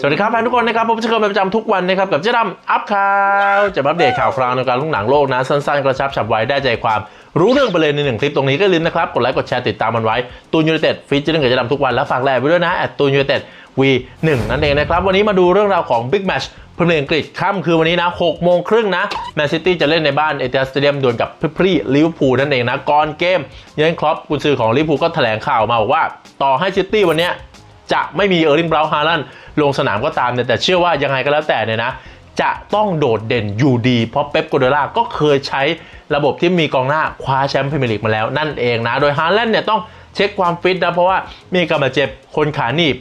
สวัสดีครับแฟนทุกคนนะครับผมจะเกิดเป็นประจำทุกวันนะครับกับเจ๊ดำอัพข่าวจะอัปเดตข่าวคราวในการลุ่งหนังโลกนะ สั้นๆ กระชับฉับไวได้ใจความรู้เรื่องไปเลยในหนึ่งคลิปตรงนี้ก็ลืมนะครับ กดไลค์กดแชร์ติดตามมันไว้ตูนยูไนเต็ดฟีเจอร์กับเจ๊ดำทุกวันแล้วฝากแลไว้ด้วยนะแอดตูนยูไนเต็ดวีหนึ่งนั่นเองนะครับ วันนี้มาดูเรื่องราวของบิ๊กแมชพรีเมียร์อังกฤษค่ำคือวันนี้นะ6โมงครึ่งนะแมนซิตี้จะเล่นในบ้านเอเทียสเตเดียมดวลกับพรีลิเวอร์พูลนั่นเองนะก่อนเกม เยนครอปกุนซือของลิเวอร์พูลก็แถลงข่าวมาบอกว่า ต่อให้ซิตี้วันนี้ จะไม่มีเออร์ลิงบราวน์ฮาลันด์ลงสนามก็ตามเนี่ยแต่เชื่อว่ายังไงก็แล้วแต่เนี่ยนะ จะต้องโดดเด่นอยู่ดี เพราะเป๊ปโกเดล่าก็เคยใช้ระบบที่มีกองหน้าคว้าแชมป์พรีเมียร์ลีกมาแล้วนั่นเองนะ โดยฮาลันด์เนี่ยต้องเช็คความฟิตนะ เพราะว่ามีการบาดเจ็บคนขาหนีบ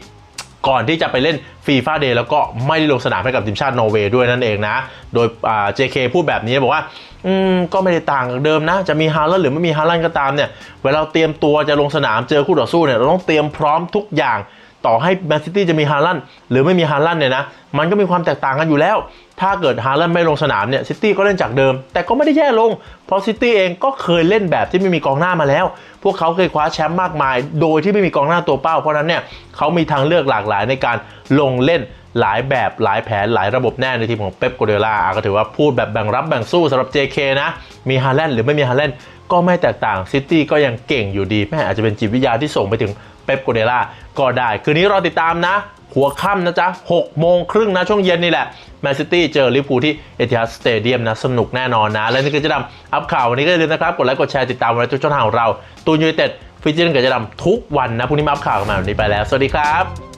ก่อนที่จะไปเล่นฟีฟ่าเดย์แล้วก็ไม่ได้ลงสนามให้กับทีมชาตินอร์เวย์ด้วยนั่นเองนะ โดยอ่า JK พูดแบบนี้บอกว่า อืม ก็ไม่ได้ต่างกับเดิมนะ จะมีฮาร์ลันด์หรือไม่มีฮาร์ลันด์ก็ตามเนี่ย เวลาเราเตรียมตัวจะลงสนามเจอคู่ต่อสู้เนี่ย เราต้องเตรียมพร้อมทุกอย่าง ต่อให้แมนซิตี้จะมีฮาลันหรือไม่มีฮาลันเนี่ยนะ มันก็มีความแตกต่างกันอยู่แล้ว ถ้าเกิดฮาลันไม่ลงสนามเนี่ยซิตี้ก็เล่นจากเดิม แต่ก็ไม่ได้แย่ลง เพราะซิตี้เองก็เคยเล่นแบบที่ไม่มีกองหน้ามาแล้ว พวกเขาเคยคว้าแชมป์มากมาย โดยที่ไม่มีกองหน้าตัวเป้า เพราะฉะนั้นเนี่ยเขามีทางเลือกหลากหลายในการลงเล่นหลายแบบหลายแผนหลายระบบแน่ในทีมของเป๊ปโกเดล่าก็ถือว่าพูดแบบแบ่งรับแบ่งสู้สำหรับ JK นะ มีฮาแลนด์หรือไม่มีฮาแลนด์ ก็ไม่แตกต่างซิตี้ก็ยังเก่งอยู่ดีแม่อาจจะเป็นจิตวิทยาที่ส่งไปถึงเป๊ปโกเดล่าก็ได้ คืนนี้รอติดตามนะ หัวค่ำนะจ๊ะ6โมงครึ่งนะช่วงเย็นนี่แหละแมนซิตี้เจอลิเวอร์พูลที่เอทิฮัดสเตเดียมนะ สนุกแน่นอนนะ และนี่คือจะดำอัพข่าววันนี้ก็อย่าลืมนะครับ กดไลค์กดแชร์ติดตามไว้ทุกช่องทางของเราตูนยูไนเต็ดฟิจินกับจะดำทุกวันนะพรุ่งนี้มาอัพข่าวกันใหม่วันนี้ไปแล้ว สวัสดีครับ